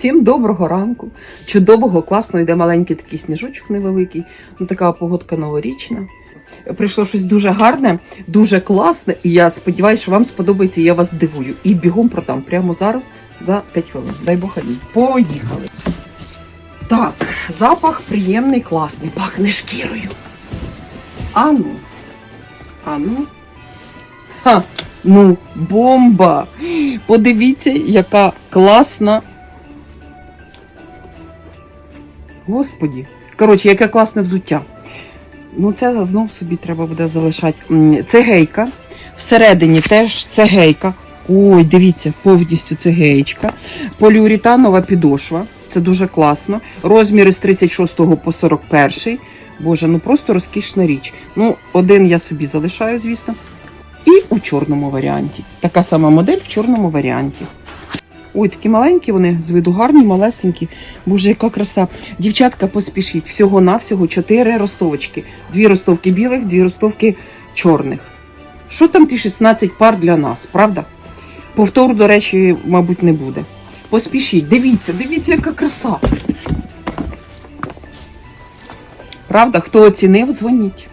Всім доброго ранку. Чудового, класно йде маленький такий сніжочок невеликий. Ну така погодка новорічна. Прийшло щось дуже гарне, дуже класне, і я сподіваюся, що вам сподобається, і я вас дивую. І бігом продам прямо зараз за 5 хвилин. Дай Бог один. Поїхали. Так, запах приємний, класний, пахне шкірою. Ану. Ану. Ха, ну, бомба! Подивіться, яка класна Господі. Коротше, яке класне взуття. Ну, це знов собі треба буде залишати. М, Це гейка. Всередині теж це гейка. Ой, дивіться, повністю це геєчка. Поліуретанова підошва. Це дуже класно. Розміри з 36 по 41. Боже, ну просто розкішна річ. Ну, один я собі залишаю, звісно. І у чорному варіанті. Така сама модель в чорному варіанті. Ой, такі маленькі вони, з виду гарні, малесенькі. Боже, яка краса. Дівчатка, поспішіть. Всього-навсього чотири ростовочки. Дві ростовки білих, дві ростовки чорних. Що там ті 16 пар для нас, правда? Повтору, до речі, мабуть, не буде. Поспішіть, дивіться, дивіться, яка краса. Правда, хто оцінив, дзвоніть.